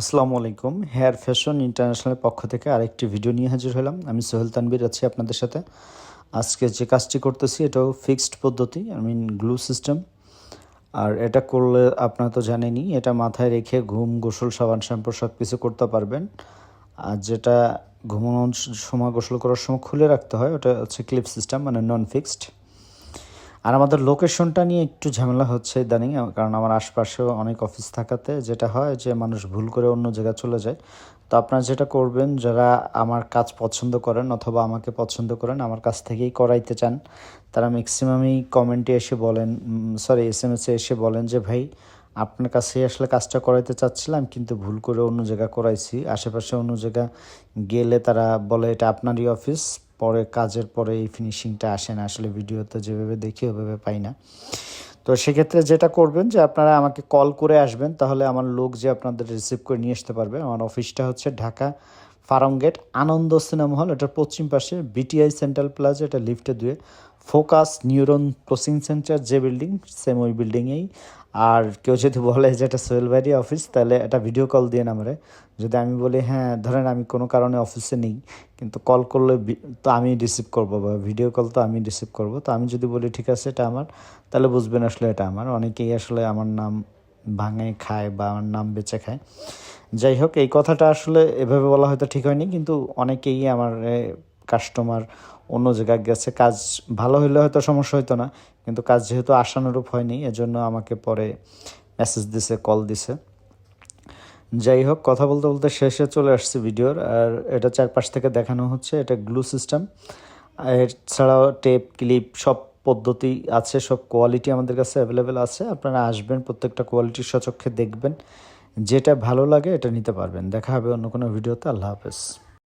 আসসালামু আলাইকুম। Hair fashion ইন্টারন্যাশনালের পক্ষ থেকে আরেকটি ভিডিও নিয়ে হাজির হলাম। আমি সোহেল তানবির আছি আপনাদের সাথে। আজকে যে কাজটি করতেছি, এটাও ফিক্সড পদ্ধতি আই মিন গ্লু সিস্টেম আর এটা করলে আপনারা তো জানেনই, এটা মাথায় রেখে ঘুম, গোসল, সাবান, শ্যাম্পু সব কিছু করতে পারবেন। আর যেটা ঘুমানোর সময় গোসল করার সময় খুলে রাখতে হয়, ওটা হচ্ছে ক্লিপ সিস্টেম মানে নন ফিক্সড আর আমাদের লোকেশনটা নিয়ে একটু ঝামেলা হচ্ছে ইদানিং, কারণ আমার আশপাশেও অনেক অফিস থাকাতে যেটা হয় যে মানুষ ভুল করে অন্য জায়গায় চলে যায়। তো আপনারা যেটা করবেন, যারা আমার কাজ পছন্দ করেন অথবা আমাকে পছন্দ করেন, আমার কাছ থেকেই করাইতে চান, তারা ম্যাক্সিমামই কমেন্টে এসে বলেন সরি এস এম এসে এসে বলেন যে, ভাই, আপনার কাছে আসলে কাজটা করাইতে চাচ্ছিলাম, কিন্তু ভুল করে অন্য জায়গা করাইছি। আশেপাশে অন্য জায়গা গেলে তারা বলে, এটা আপনারই অফিস পরে কাজের পরে এই ফিনিশিংটা আসে না। আসলে ভিডিওতে যেভাবে দেখি ওভাবে পাই না। তো সেক্ষেত্রে যেটা করবেন যে আপনারা আমাকে কল করে আসবেন, তাহলে আমার লোক যে আপনাদের রিসিভ করে নিয়ে আসতে পারবে, আমার অফিসটা হচ্ছে Dhaka farm gate, Ananda cinema hall এটার পশ্চিম পাশে বিটিআই সেন্ট্রাল প্লাজা এটা লিফটে দুয়ে। ফোকাস নিউরন কোচিং সেন্টার যে বিল্ডিং সেম ওই বিল্ডিংয়েই আর কেউ যদি বলে যে এটা সোহেল ভাইয়েরই অফিস তাহলে এটা ভিডিও কল দিয়ে নামরে। যদি আমি বলি হ্যাঁ ধরেন আমি কোনো কারণে অফিসে নেই, কিন্তু কল করলে তো আমি রিসিভ করব বা ভিডিও কল তো আমি রিসিভ করব। তো আমি যদি বলি, ঠিক আছে, এটা আমার, তাহলে বুঝবেন আসলে এটা আমার। অনেকেই আসলে আমার নাম ভাঙে, খায় বা আমার নাম বেচে খায়। যাই হোক এই কথাটা আসলে এভাবে বলা হয়তো ঠিক হয়নি, কিন্তু অনেকেই আমার কাস্টমার অন্য জায়গায় গেছে। কাজ ভালো হইলে হয়তো সমস্যা হতো না, কিন্তু কাজ যেহেতু আশানুরূপ হয়নি, এজন্য আমাকে পরে মেসেজ দিছে কল দিছে। যাই হোক কথা বলতে বলতে শেষে চলে আসছে ভিডিওর, আর এটা চারপাশ থেকে দেখানো হচ্ছে, এটা গ্লু সিস্টেম এছাড়াও টেপ ক্লিপ সব পদ্ধতি আছে, সব কোয়ালিটি আমাদের কাছে অ্যাভেলেবেল আছে। আপনারা আসবেন, প্রত্যেকটা কোয়ালিটির সচক্ষে দেখবেন। যেটা ভালো লাগে এটা নিতে পারবেন। দেখা হবে অন্য কোনো ভিডিওতে। আল্লাহ হাফেজ।